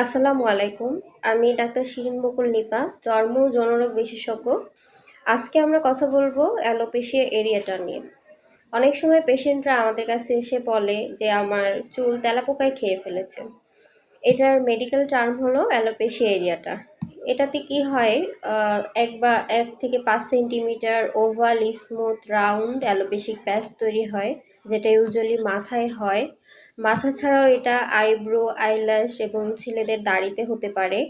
আসসালামু আলাইকুম। আমি ডাক্তার শিরিন বকুল নিপা, চর্ম ও যৌনরোগ বিশেষজ্ঞ। আজকে আমরা কথা বলব অ্যালোপেশিয়া এরিয়াটা নিয়ে। অনেক সময় পেশেন্টরা আমাদের কাছে এসে বলে যে, আমার চুল তেলাপোকায় খেয়ে ফেলেছে। এটার মেডিকেল টার্ম হলো অ্যালোপেশিয়া এরিয়াটা। এটাতে কি হয় এক বা এক থেকে পাঁচ centimetre oval, smooth, round alopecic patch তৈরি হয়, যেটা ইউজুয়ালি মাথায় হয়। মাথা ছাড়াও এটা আইব্রো, আইল্যাশ এবং ছেলেদের দাড়িতে হতে পারে।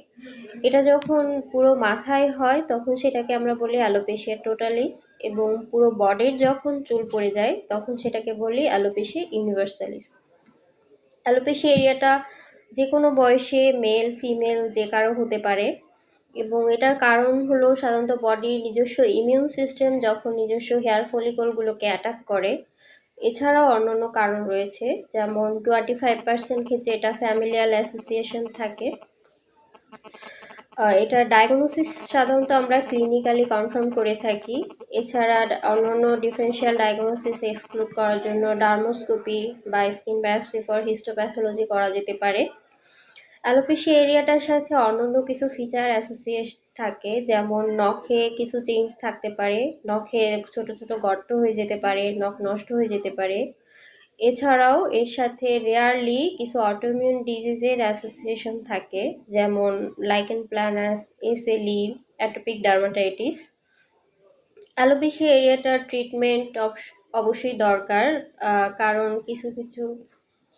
এটা যখন পুরো মাথায় হয়, তখন সেটাকে আমরা বলি অ্যালোপেশিয়া টোটালিস এবং পুরো বডির যখন চুল পড়ে যায়, তখন সেটাকে বলি অ্যালোপেশিয়া ইউনিভার্সালিস। অ্যালোপেশিয়া এরিয়াটা যে কোনো বয়সে মেল, ফিমেল, যে কারও হতে পারে এবং এটার কারণ হলো সাধারণত বডির নিজস্ব ইমিউন সিস্টেম, যখন নিজস্ব হেয়ার ফলিকলগুলোকে অ্যাটাক করে। এছাড়াও অন্যান্য কারণ রয়েছে, যেমন টোয়েন্টি ফাইভ পার্সেন্ট ক্ষেত্রে এটা ফ্যামিলিয়াল অ্যাসোসিয়েশন থাকে। এটা ডায়াগনোসিস সাধারণত আমরা ক্লিনিক্যালি কনফার্ম করে থাকি। এছাড়া অন্যান্য ডিফারেন্সিয়াল ডায়াগনোসিস এক্সক্লুড করার জন্য ডার্মোস্কোপি বা স্কিন বায়োপসি ফর হিস্টোপ্যাথোলজি করা যেতে পারে। অ্যালোপেশিয়া এরিয়াটার সাথে অন্যান্য কিছু ফিচার অ্যাসোসিয়েশন থাকে, যেমন নখে কিছু চেঞ্জ থাকতে পারে, নখে ছোট ছোট গর্ত হয়ে যেতে পারে, নখ নষ্ট হয়ে যেতে পারে। এছাড়াও এর সাথে রেয়ারলি কিছু অটোমিউন ডিজিজের অ্যাসোসিয়েশন থাকে, যেমন lichen planus SLE atopic dermatitis alopecia এরিয়াটার treatment অবশ্যই দরকার কারণ কিছু কিছু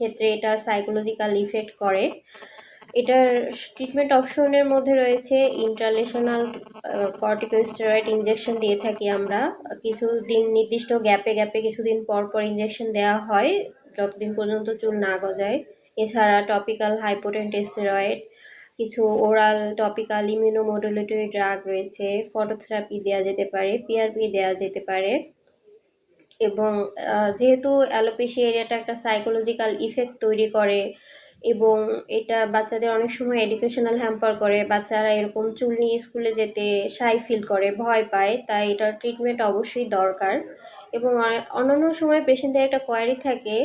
ক্ষেত্রে এটা সাইকোলজিক্যাল ইফেক্ট করে। এটার ট্রিটমেন্ট অপশনের মধ্যে রয়েছে ইন্টারলেশনাল কর্টিকোস্টেরয়েড ইঞ্জেকশন দিয়ে থাকি আমরা। কিছুদিন, নির্দিষ্ট গ্যাপে গ্যাপে কিছুদিন পর পর ইঞ্জেকশন দেওয়া হয়, যতদিন পর্যন্ত চুল না গজায়। এছাড়া টপিক্যাল হাইপোটেন্ট স্টেরয়েড কিছু ওরাল টপিক্যাল ইমিউনোমোডুলেটরি ড্রাগ রয়েছে ফটোথেরাপি দেওয়া যেতে পারে পিআরপি দেওয়া যেতে পারে। এবং যেহেতু অ্যালোপেশি এরিয়াটা একটা সাইকোলজিক্যাল ইফেক্ট তৈরি করে এবং এটা বাচ্চাদের অনেক সময় এডুকেশনাল হ্যাম্পার করে। বাচ্চারা এরকম চুল নিয়ে স্কুলে যেতে সাই ফিল করে, ভয় পায়, তাই এটার ট্রিটমেন্ট অবশ্যই দরকার। এবং অন্যান্য সময় পেশেন্টদের একটা কোয়ারি থাকে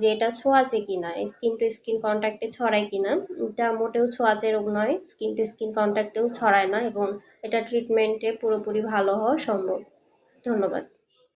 যে এটা ছোঁয়াচে কিনা স্কিন টু স্কিন কন্ট্যাক্টে ছড়ায় কিনা। এটা মোটেও ছোঁয়াচে রোগ নয় স্কিন টু স্কিন কন্ট্যাক্টেও ছড়ায় না এবং এটা ট্রিটমেন্টে পুরোপুরি ভালো হওয়া সম্ভব। ধন্যবাদ।